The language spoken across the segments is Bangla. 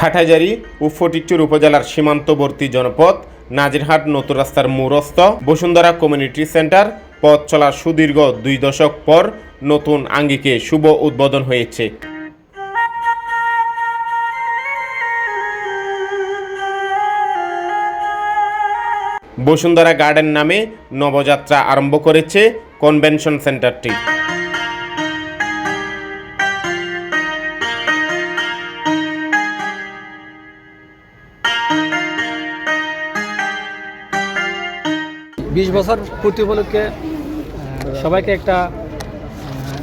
হাটাজারি ও ফটিকচুর উপজেলার সীমান্তবর্তী জনপদ, নাজিরহাট নতুন রাস্তার মুরস্ত বসুন্ধরা কমিউনিটি সেন্টার, পথ চলার সুদীর্ঘ দুই দশক পর নতুন আঙ্গিকে শুভ উদ্বোধন হয়েছে। বসুন্ধরা গার্ডেন নামে নবযাত্রা আরম্ভ করেছে কনভেনশন সেন্টারটি। বিশ বছর পূর্তি উপলক্ষে সবাইকে একটা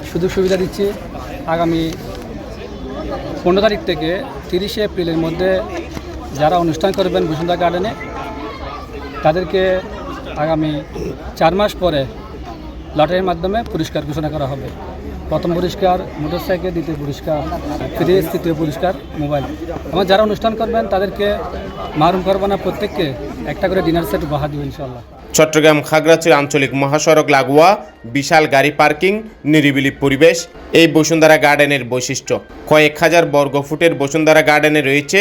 সুযোগ সুবিধা দিচ্ছি। আগামী পনেরো তারিখ থেকে তিরিশে এপ্রিলের মধ্যে যারা অনুষ্ঠান করবেন বসুন্ধরা গার্ডেনে, তাদেরকে আগামী চার মাস পরে লটারির মাধ্যমে পুরস্কার ঘোষণা করা হবে। প্রথম পুরস্কার, মোটরসাইকেল, দ্বিতীয় পুরস্কার ফ্রিজ তৃতীয় পুরস্কার, মোবাইল। আমার যারা অনুষ্ঠান করবেন, তাদেরকে মারুম করব না প্রত্যেককে একটা করে ডিনার সেট উপহার দেবো ইনশাল্লাহ চট্টগ্রাম খাগড়াছড়ি আঞ্চলিক মহাসড়ক লাগোয়া বিশাল গাড়ি পার্কিং, নিরিবিলি পরিবেশ, এই বসুন্ধরা গার্ডেনের বৈশিষ্ট্য। কয়েক হাজার বর্গ ফুটের বসুন্ধরা গার্ডেনে রয়েছে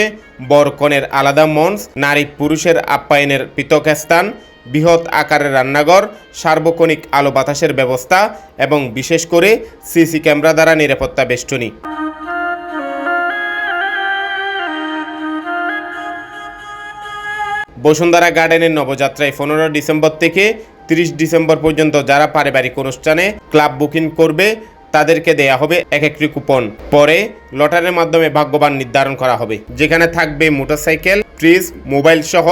বরকনের আলাদা মঞ্চ, নারী পুরুষের আপ্যায়নের পৃথক স্থান, বৃহৎ আকারের রান্নাঘর, সার্বক্ষণিক আলো বাতাসের ব্যবস্থা এবং বিশেষ করে সিসি ক্যামেরা দ্বারা নিরাপত্তা বেষ্টনী। বসুন্ধরা গার্ডেনের নবযাত্রায় পনেরো ডিসেম্বর থেকে তিরিশ ডিসেম্বর পর্যন্ত যারা পারিবারিক অনুষ্ঠানে ক্লাব বুকিং করবে, তাদেরকে দেয়া হবে এক একটি কুপন। পরে লটারির মাধ্যমে ভাগ্যবান নির্ধারণ করা হবে। যেখানে থাকবে মোটরসাইকেল, ফ্রিজ, মোবাইল সহ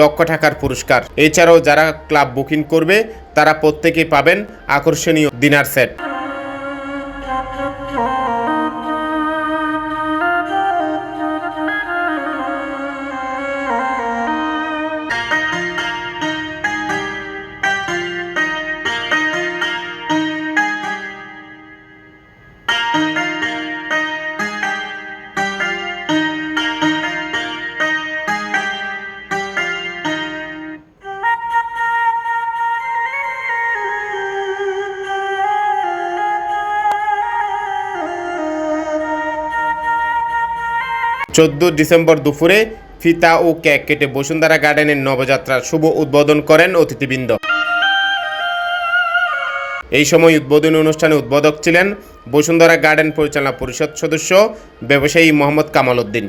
লক্ষ টাকার পুরস্কার। এছাড়াও যারা ক্লাব বুকিং করবে, তারা প্রত্যেকেই পাবেন আকর্ষণীয় ডিনার সেট। চোদ্দ ডিসেম্বর দুপুরে ফিতা ও কেক কেটে বসুন্ধরা গার্ডেনের নবযাত্রার শুভ উদ্বোধন করেন অতিথিবৃন্দ। এই সময় উদ্বোধনী অনুষ্ঠানে উদ্বোধক ছিলেন বসুন্ধরা গার্ডেন পরিচালনা পরিষদ সদস্য, ব্যবসায়ী মোহাম্মদ কামাল উদ্দিন।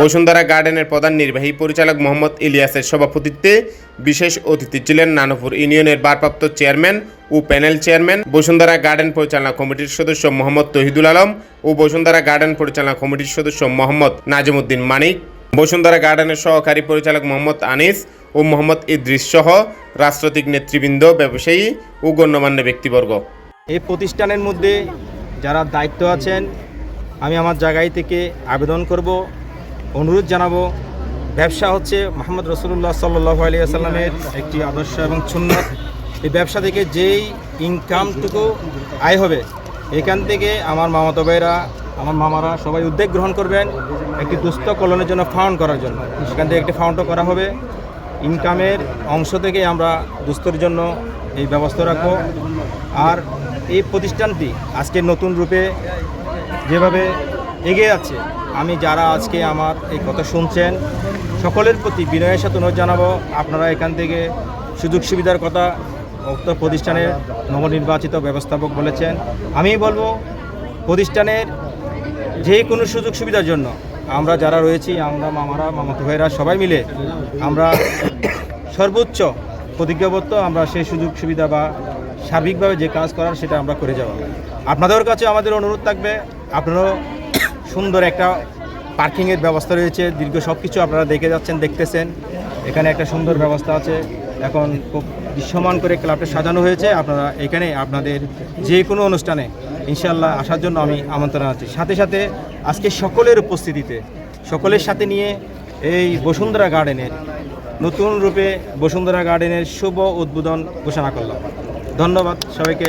বসুন্ধরা গার্ডেনের প্রধান নির্বাহী পরিচালক মোহাম্মদ ইলিয়াসের সভাপতিত্বে বিশেষ অতিথি ছিলেন নানপুর ইউনিয়নের ভারপ্রাপ্ত চেয়ারম্যান ও প্যানেল চেয়ারম্যান, বসুন্ধরা গার্ডেন পরিচালনা কমিটির সদস্য মোহাম্মদ তহিদুল আলম ও বসুন্ধরা গার্ডেন পরিচালনা কমিটির সদস্য মোহাম্মদ নাজিমুদ্দিন মানিক। বসুন্ধরা গার্ডেনের সহকারী পরিচালক মোহাম্মদ আনিস ও মোহাম্মদ ইদ্রিস সহ রাজনৈতিক নেতৃবৃন্দ, ব্যবসায়ী ও গণ্যমান্য ব্যক্তিবর্গ। এই প্রতিষ্ঠানের মধ্যে যারা দায়িত্ব আছেন, আমি আমার জায়গায় থেকে আবেদন করব। অনুরোধ জানাব, ব্যবসা হচ্ছে মোহাম্মদ রসুল্লাহ সাল্লাহ আলিয়াল্লামের একটি আদর্শ এবং সুন্নত। এই ব্যবসা থেকে যেই ইনকামটুকু আয় হবে, এখান থেকে আমার মামাতো ভাইরা, আমার মামারা সবাই উদ্যোগ গ্রহণ করবেন একটি দুস্থ কল্যাণের জন্য ফাউন্ড করার জন্য। সেখান থেকে একটি ফাউন্ডও করা হবে। ইনকামের অংশ থেকে আমরা দুস্থর জন্য এই ব্যবস্থা রাখব। আর এই প্রতিষ্ঠানটি আজকে নতুন রূপে যেভাবে এগিয়ে যাচ্ছে। আমি যারা আজকে আমার এই কথা শুনছেন, সকলের প্রতি বিনয়ের সাথে অনুরোধ জানাব, আপনারা এখান থেকে সুযোগ সুবিধার কথা উক্ত প্রতিষ্ঠানের নবনির্বাচিত ব্যবস্থাপক বলেছেন। আমি বলব, প্রতিষ্ঠানের যে কোনো সুযোগ সুবিধার জন্য আমরা যারা রয়েছি, আমরা মামারা, মামাতো ভাইরা সবাই মিলে আমরা সর্বোচ্চ প্রতিজ্ঞাবদ্ধ আমরা সেই সুযোগ সুবিধা বা সার্বিকভাবে যে কাজ করার সেটা আমরা করে যাব। আপনাদের কাছে আমাদের অনুরোধ থাকবে, আপনারাও সুন্দর একটা পার্কিংয়ের ব্যবস্থা রয়েছে, দীর্ঘ সব কিছু আপনারা দেখে যাচ্ছেন, দেখতেছেন। এখানে একটা সুন্দর ব্যবস্থা আছে। এখন খুব দৃশ্যমান করে ক্লাবটা সাজানো হয়েছে। আপনারা এখানে আপনাদের যে কোনো অনুষ্ঠানে ইনশাল্লাহ আসার জন্য আমি আমন্ত্রণ আছি। সাথে সাথে আজকে সকলের উপস্থিতিতে, সকলের সাথে নিয়ে এই বসুন্ধরা গার্ডেনের নতুন রূপে বসুন্ধরা গার্ডেনের শুভ উদ্বোধন ঘোষণা করলাম। ধন্যবাদ সবাইকে।